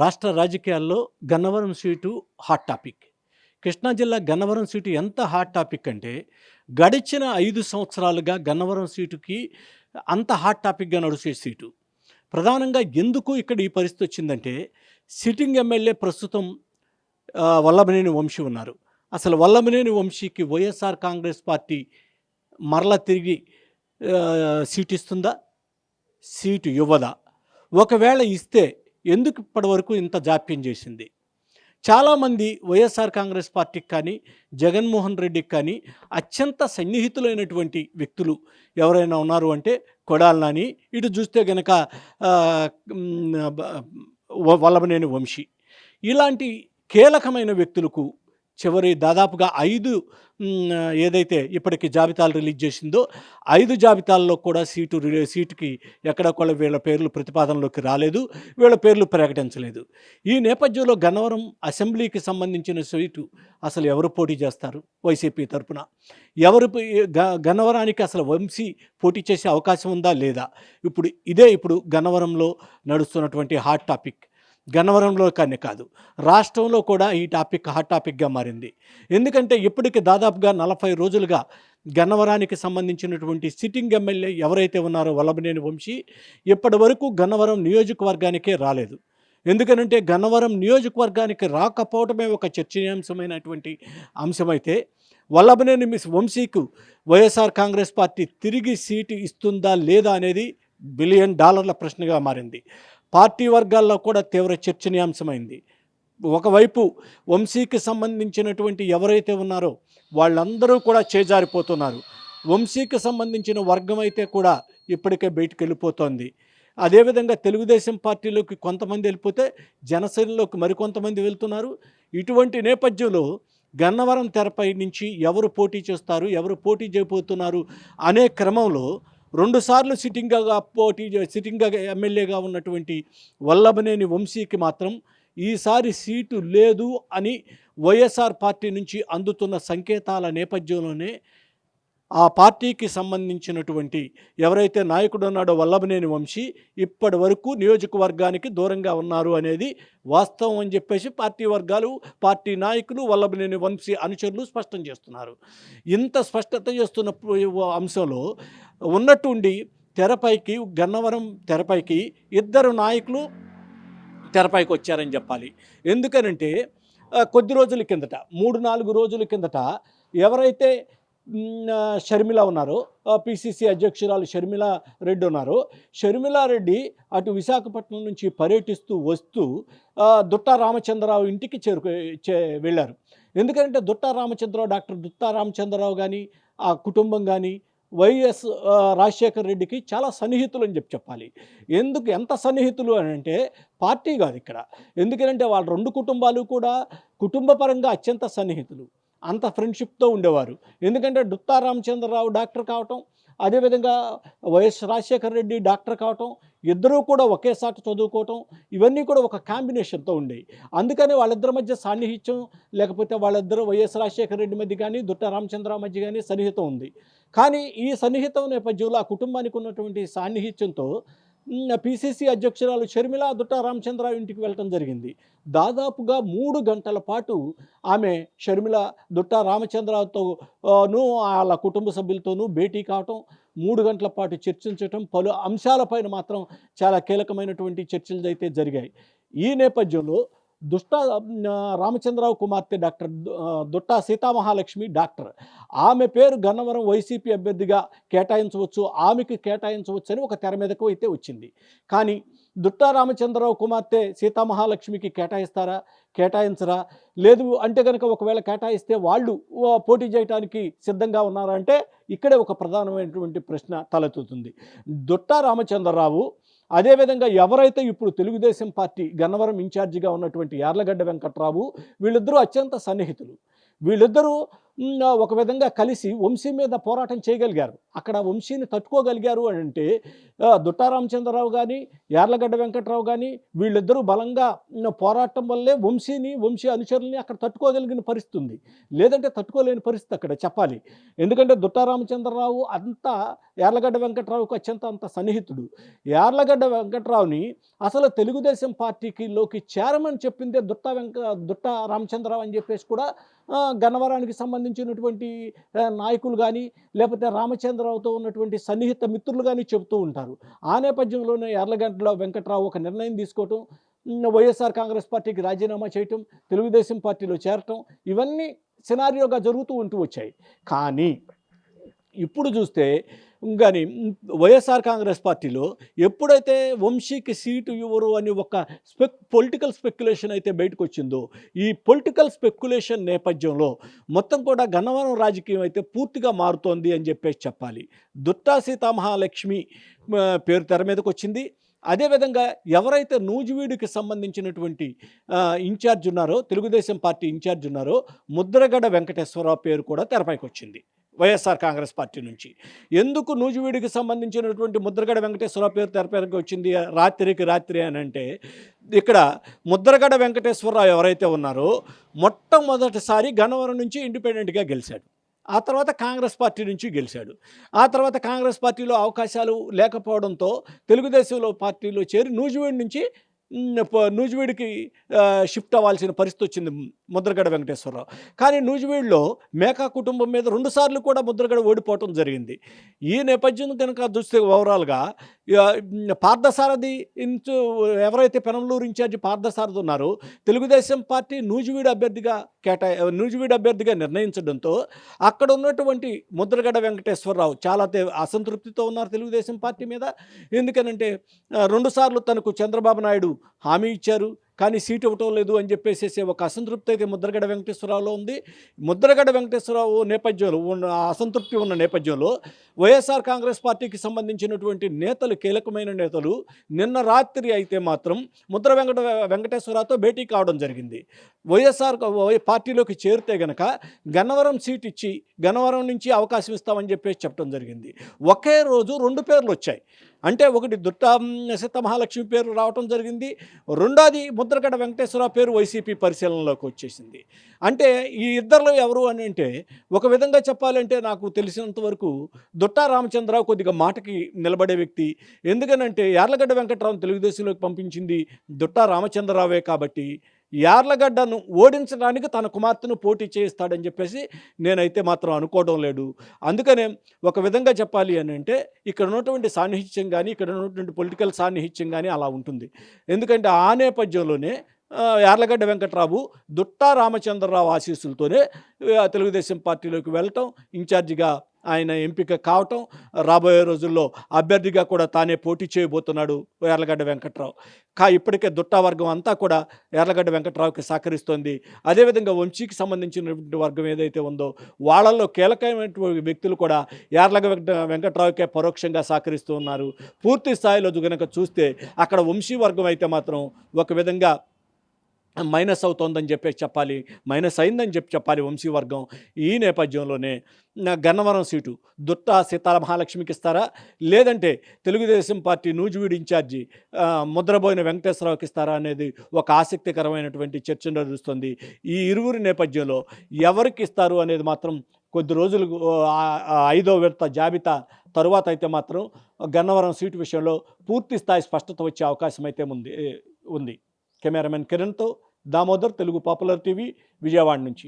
రాష్ట్ర రాజకీయాల్లో Gannavaram seat hot topic. Krishna జిల్లా గన్నవరం సీటు ఎంత హాట్ టాపిక్ అంటే గడిచిన ఐదు సంవత్సరాలుగా గన్నవరం సీటుకి అంత హాట్ టాపిక్గా నడిచే సీటు. ప్రధానంగా ఎందుకు ఇక్కడ ఈ పరిస్థితి వచ్చిందంటే సిట్టింగ్ ఎమ్మెల్యే ప్రస్తుతం వల్లభనేని వంశీ ఉన్నారు. అసలు వల్లభనేని వంశీకి వైఎస్ఆర్ కాంగ్రెస్ పార్టీ మరల తిరిగి ఆ, సీటు ఇస్తుందా? సీటు ఇవ్వదా? ఒకవేళ ఇస్తే ఎందుకు ఇప్పటివరకు ఇంత జాప్యం చేసింది? చాలామంది వైఎస్ఆర్ కాంగ్రెస్ పార్టీకి కానీ జగన్మోహన్ రెడ్డికి కానీ అత్యంత సన్నిహితులైనటువంటి వ్యక్తులు ఎవరైనా ఉన్నారు అంటే కొడాలి నాని ఇటు చూస్తే గనక వల్లభనేని వంశీ. ఇలాంటి కీలకమైన వ్యక్తులకు చివరి దాదాపుగా ఐదు ఏదైతే ఇప్పటికి జాబితాలు రిలీజ్ చేసిందో ఐదు జాబితాల్లో కూడా సీటు సీటుకి ఎక్కడ కూడా వీళ్ళ పేర్లు ప్రతిపాదనలోకి రాలేదు వీళ్ళ పేర్లు ప్రకటించలేదు. ఈ నేపథ్యంలో గన్నవరం అసెంబ్లీకి సంబంధించిన సీటు అసలు ఎవరు పోటీ చేస్తారు? వైసీపీ తరపున. ఎవరు గ- గన్నవరానికి అసలు వంశీ పోటీ చేసే అవకాశం ఉందా లేదా? ఇప్పుడు ఇదే ఇప్పుడు గన్నవరంలో నడుస్తున్నటువంటి హాట్ టాపిక్. గన్నవరంలో కానీ కాదు రాష్ట్రంలో కూడా ఈ టాపిక్ హాట్ టాపిక్గా మారింది. ఎందుకంటే ఇప్పటికి దాదాపుగా నలభై రోజులుగా గన్నవరానికి సంబంధించినటువంటి సిట్టింగ్ ఎమ్మెల్యే ఎవరైతే ఉన్నారో వల్లభనేని వంశీ ఇప్పటి వరకు గన్నవరం నియోజకవర్గానికే రాలేదు. ఎందుకనంటే గన్నవరం నియోజకవర్గానికి రాకపోవడమే ఒక చర్చనీయాంశమైనటువంటి అంశమైతే వల్లభనేని మిస్ వంశీకు వైఎస్ఆర్ కాంగ్రెస్ పార్టీ తిరిగి సీటు ఇస్తుందా లేదా అనేది బిలియన్ డాలర్ల ప్రశ్నగా మారింది. పార్టీ వర్గాల్లో కూడా తీవ్ర చర్చనీయాంశమైంది. ఒకవైపు వంశీకి సంబంధించినటువంటి ఎవరైతే ఉన్నారో వాళ్ళందరూ కూడా చేజారిపోతున్నారు. వంశీకి సంబంధించిన వర్గం అయితే కూడా ఇప్పటికే బయటికి వెళ్ళిపోతోంది అదేవిధంగా తెలుగుదేశం పార్టీలోకి కొంతమంది వెళ్ళిపోతే జనసేనలోకి మరికొంతమంది వెళ్తున్నారు. ఇటువంటి నేపథ్యంలో గన్నవరం తెరపై నుంచి ఎవరు పోటీ చేస్తారు ఎవరు పోటీ చేయబోతున్నారు అనే క్రమంలో రెండుసార్లు సిట్టింగ్గా పోటీ సిట్టింగ్గా ఎమ్మెల్యేగా ఉన్నటువంటి వల్లభనేని వంశీకి మాత్రం ఈసారి సీటు లేదు అని వైఎస్ఆర్ పార్టీ నుంచి అందుతున్న సంకేతాల నేపథ్యంలోనే ఆ పార్టీకి సంబంధించినటువంటి ఎవరైతే నాయకుడు ఉన్నాడో వల్లభనేని వంశీ ఇప్పటి వరకు నియోజకవర్గానికి దూరంగా ఉన్నారు అనేది వాస్తవం అని చెప్పేసి పార్టీ వర్గాలు పార్టీ నాయకులు వల్లభనేని వంశీ అనుచరులు స్పష్టం చేస్తున్నారు. ఇంత స్పష్టత చేస్తున్న అంశంలో ఉన్నట్టుండి తెరపైకి గన్నవరం తెరపైకి ఇద్దరు నాయకులు తెరపైకి వచ్చారని చెప్పాలి. ఎందుకనంటే కొద్ది రోజుల కిందట మూడు నాలుగు రోజుల కిందట ఎవరైతే షర్మిల ఉన్నారో పిసిసి అధ్యక్షురాలు షర్మిల రెడ్డి ఉన్నారో షర్మిల రెడ్డి అటు విశాఖపట్నం నుంచి పర్యటిస్తూ వస్తూ దుట్టా రామచంద్రరావు ఇంటికి చేరుకు చే వెళ్ళారు. ఎందుకంటే దుట్టా రామచంద్రరావు డాక్టర్ దుట్టా రామచంద్రరావు కానీ ఆ కుటుంబం కానీ వైఎస్ రాజశేఖర్ రెడ్డికి చాలా సన్నిహితులు అని చెప్పి చెప్పాలి. ఎందుకు ఎంత సన్నిహితులు అని అంటే పార్టీ కాదు ఇక్కడ. ఎందుకంటే వాళ్ళ రెండు కుటుంబాలు కూడా కుటుంబపరంగా అత్యంత సన్నిహితులు. అంత ఫ్రెండ్షిప్తో ఉండేవారు. ఎందుకంటే డుత్తా రామచంద్రరావు డాక్టర్ కావటం అదేవిధంగా వైఎస్ రాజశేఖర రెడ్డి డాక్టర్ కావటం ఇద్దరూ కూడా ఒకేసారి చదువుకోవటం ఇవన్నీ కూడా ఒక కాంబినేషన్తో ఉండేవి. అందుకని వాళ్ళిద్దరి మధ్య సాన్నిహిత్యం లేకపోతే వాళ్ళిద్దరూ వైఎస్ రాజశేఖర రెడ్డి మధ్య కానీ దుట్ట రామచంద్రరావు మధ్య కానీ సన్నిహితం ఉంది. కానీ ఈ సన్నిహితం నేపథ్యంలో ఆ కుటుంబానికి ఉన్నటువంటి సాన్నిహిత్యంతో పిసిసి అధ్యక్షురాలు షర్మిల దుట్ట రామచంద్రరావు ఇంటికి వెళ్ళటం జరిగింది. దాదాపుగా మూడు గంటల పాటు ఆమె షర్మిల దుట్ట రామచంద్రరావుతో వాళ్ళ కుటుంబ సభ్యులతోనూ భేటీ కావటం మూడు గంటల పాటు చర్చించటం పలు అంశాలపైన మాత్రం చాలా కీలకమైనటువంటి చర్చలు అయితే జరిగాయి. ఈ నేపథ్యంలో దుష్ట రామచంద్రరావు కుమార్తె డాక్టర్ దుట్ట దుట్టా సీతామహాలక్ష్మి డాక్టర్. ఆమె పేరు గన్నవరం వైసీపీ అభ్యర్థిగా కేటాయించవచ్చు ఆమెకి కేటాయించవచ్చు అని ఒక తెర మీదకు అయితే వచ్చింది. కానీ దుట్టా రామచంద్రరావు కుమార్తె సీతామహాలక్ష్మికి కేటాయిస్తారా కేటాయించరా? లేదు అంటే కనుక ఒకవేళ కేటాయిస్తే వాళ్ళు పోటీ చేయడానికి సిద్ధంగా ఉన్నారంటే ఇక్కడే ఒక ప్రధానమైనటువంటి ప్రశ్న తలెత్తుతుంది. దుట్టా రామచంద్రరావు అదేవిధంగా ఎవరైతే ఇప్పుడు తెలుగుదేశం పార్టీ గన్నవరం ఇన్ఛార్జిగా ఉన్నటువంటి యార్లగడ్డ వెంకట్రావు వీళ్ళిద్దరూ అత్యంత సన్నిహితులు. వీళ్ళిద్దరూ ఒక విధంగా కలిసి వంశీ మీద పోరాటం చేయగలిగారు. అక్కడ వంశీని తట్టుకోగలిగారు అని అంటే దుట్టారామచంద్రరావు దుట్టా రామచంద్రరావు కానీ యార్లగడ్డ వెంకట్రావు కానీ వీళ్ళిద్దరూ బలంగా పోరాటం వల్లే వంశీని వంశీ అనుచరుల్ని అక్కడ తట్టుకోగలిగిన పరిస్థితి ఉంది లేదంటే తట్టుకోలేని పరిస్థితి అక్కడ చెప్పాలి. ఎందుకంటే దుట్టా రామచంద్రరావు అంతా యార్లగడ్డ వెంకట్రావుకు అత్యంత అంత సన్నిహితుడు. యార్లగడ్డ వెంకట్రావుని అసలు తెలుగుదేశం పార్టీకి లోకి చేరమని చెప్పిందే దుట్టా వెంక దుట్టా రామచంద్రరావు అని చెప్పేసి కూడా గన్నవరానికి సంబంధించి సంబంధించినటువంటి నాయకులు కానీ లేకపోతే రామచంద్రరావుతో ఉన్నటువంటి సన్నిహిత మిత్రులు కానీ చెబుతూ ఉంటారు. ఆ నేపథ్యంలోనే ఎర్లగంటలో వెంకట్రావు ఒక నిర్ణయం తీసుకోవటం వైఎస్ఆర్ కాంగ్రెస్ పార్టీకి రాజీనామా చేయటం తెలుగుదేశం పార్టీలో చేరటం ఇవన్నీ సినారియోగా జరుగుతూ ఉంటూ వచ్చాయి. కానీ ఇప్పుడు చూస్తే కానీ వైఎస్ఆర్ కాంగ్రెస్ పార్టీలో ఎప్పుడైతే వంశీకి సీటు ఇవ్వరు అని ఒక స్పెక్ పొలిటికల్ స్పెక్యులేషన్ అయితే బయటకు వచ్చిందో ఈ పొలిటికల్ స్పెక్యులేషన్ నేపథ్యంలో మొత్తం కూడా గన్నవరం రాజకీయం అయితే పూర్తిగా మారుతోంది అని చెప్పేసి చెప్పాలి. దుట్టా సీతామహాలక్ష్మి పేరు తెర మీదకి వచ్చింది అదేవిధంగా ఎవరైతే నూజివీడుకి సంబంధించినటువంటి ఇన్ఛార్జ్ ఉన్నారో తెలుగుదేశం పార్టీ ఇన్ఛార్జ్ ఉన్నారో ముద్రగడ వెంకటేశ్వరరావు పేరు కూడా తెరపైకి వచ్చింది వైఎస్ఆర్ కాంగ్రెస్ పార్టీ నుంచి. ఎందుకు నూజివీడికి సంబంధించినటువంటి ముద్రగడ వెంకటేశ్వర పేరు తెరపైకి వచ్చింది రాత్రికి రాత్రి అని అంటే ఇక్కడ ముద్రగడ వెంకటేశ్వరరావు ఎవరైతే ఉన్నారో మొట్టమొదటిసారి గన్నవరం నుంచి ఇండిపెండెంట్గా గెలిచాడు. ఆ తర్వాత కాంగ్రెస్ పార్టీ నుంచి గెలిచాడు. ఆ తర్వాత కాంగ్రెస్ పార్టీలో అవకాశాలు లేకపోవడంతో తెలుగుదేశంలో పార్టీలో చేరి నూజివీడు నుంచి నూజివీడికి షిఫ్ట్ అవ్వాల్సిన పరిస్థితి వచ్చింది. ముద్రగడ వెంకటేశ్వరరావు. కానీ నూజివీడులో మేకా కుటుంబం మీద రెండుసార్లు కూడా ముద్రగడ ఓడిపోవటం జరిగింది. ఈ నేపథ్యం కనుక చూస్తే ఓవరాల్గా పార్థసారథి ఇంచు ఎవరైతే పెనంలూరు ఇన్ఛార్జి పార్థసారథి ఉన్నారో తెలుగుదేశం పార్టీ నూజివీడు అభ్యర్థిగా కేటా నూజివీడు అభ్యర్థిగా నిర్ణయించడంతో అక్కడ ఉన్నటువంటి ముద్రగడ వెంకటేశ్వరరావు చాలా అసంతృప్తితో ఉన్నారు తెలుగుదేశం పార్టీ మీద. ఎందుకనంటే రెండుసార్లు తనకు చంద్రబాబు నాయుడు హామీ ఇచ్చారు. కానీ సీట్ ఇవ్వటం లేదు అని చెప్పేసేసి ఒక అసంతృప్తి అయితే ముద్రగడ వెంకటేశ్వరరావులో ఉంది. ముద్రగడ వెంకటేశ్వరరావు నేపథ్యంలో ఉన్న అసంతృప్తి ఉన్న నేపథ్యంలో వైఎస్ఆర్ కాంగ్రెస్ పార్టీకి సంబంధించినటువంటి నేతలు కీలకమైన నేతలు నిన్న రాత్రి అయితే మాత్రం ముద్ర వెంకట వెంకటేశ్వరరావుతో భేటీ కావడం జరిగింది. వైఎస్ఆర్ వై- పార్టీలోకి చేరితే గనక గన్నవరం సీట్ ఇచ్చి గన్నవరం నుంచి అవకాశం ఇస్తామని చెప్పేసి చెప్పడం జరిగింది. ఒకే రోజు రెండు పేర్లు వచ్చాయి. అంటే ఒకటి దుట్టా సీతమహాలక్ష్మి పేరు రావటం జరిగింది. రెండోది ముద్రగడ వెంకటేశ్వరరావు పేరు వైసీపీ పరిశీలనలోకి వచ్చేసింది. అంటే ఈ ఇద్దరిలో ఎవరు అని అంటే ఒక విధంగా చెప్పాలంటే నాకు తెలిసినంత వరకు దుట్టా రామచంద్రరావు కొద్దిగా మాటకి నిలబడే వ్యక్తి. ఎందుకనంటే యార్లగడ్డ వెంకటరావు తెలుగుదేశంలోకి పంపించింది దుట్టా రామచంద్రరావే కాబట్టి. యార్లగడ్డను ఓడించడానికి తన కుమార్తెను పోటీ చేయిస్తాడని చెప్పేసి నేనైతే మాత్రం అనుకోవడం లేదు. అందుకనే ఒక విధంగా చెప్పాలి అని అంటే ఇక్కడ ఉన్నటువంటి సాన్నిహిత్యం కానీ ఇక్కడ ఉన్నటువంటి పొలిటికల్ సాన్నిహిత్యం కానీ అలా ఉంటుంది. ఎందుకంటే ఆ నేపథ్యంలోనే యార్లగడ్డ వెంకట్రావు దుట్టా రామచంద్రరావు ఆశీస్సులతోనే తెలుగుదేశం పార్టీలోకి వెళ్ళటం ఇన్ఛార్జిగా ఆయన ఎంపిక కావటం రాబోయే రోజుల్లో అభ్యర్థిగా కూడా తానే పోటీ చేయబోతున్నాడు ఎర్లగడ్డ వెంకట్రావు. కా ఇప్పటికే దుట్టా వర్గం అంతా కూడా ఎర్లగడ్డ వెంకట్రావుకి సహకరిస్తోంది. అదేవిధంగా వంశీకి సంబంధించినటువంటి వర్గం ఏదైతే ఉందో వాళ్ళల్లో కీలకమైనటువంటి వ్యక్తులు కూడా ఎర్లగ వెంకట్రావుకే పరోక్షంగా సహకరిస్తూ ఉన్నారు. పూర్తి స్థాయిలో కనుక చూస్తే అక్కడ వంశీ వర్గం అయితే మాత్రం ఒక విధంగా మైనస్ అవుతోందని చెప్పేసి చెప్పాలి మైనస్ అయిందని చెప్పి చెప్పాలి వంశీవర్గం ఈ నేపథ్యంలోనే. గన్నవరం సీటు దుట్ట సీతారామ మహాలక్ష్మికి ఇస్తారా? లేదంటే Telugu Desam party Nuzvid in charge Mudraboyina వెంకటేశ్వరరావుకి ఇస్తారా అనేది ఒక ఆసక్తికరమైనటువంటి చర్చ నడుస్తుంది. ఈ ఇరువురి నేపథ్యంలో ఎవరికి ఇస్తారు అనేది మాత్రం కొద్ది రోజులు ఐదో విడత జాబితా తరువాత అయితే మాత్రం గన్నవరం సీటు విషయంలో పూర్తి స్థాయి స్పష్టత వచ్చే అవకాశం అయితే ఉంది ఉంది. కెమెరామెన్ కిరణ్తో దామోదర్ తెలుగు పాపులర్ టీవీ విజయవాడ నుంచి.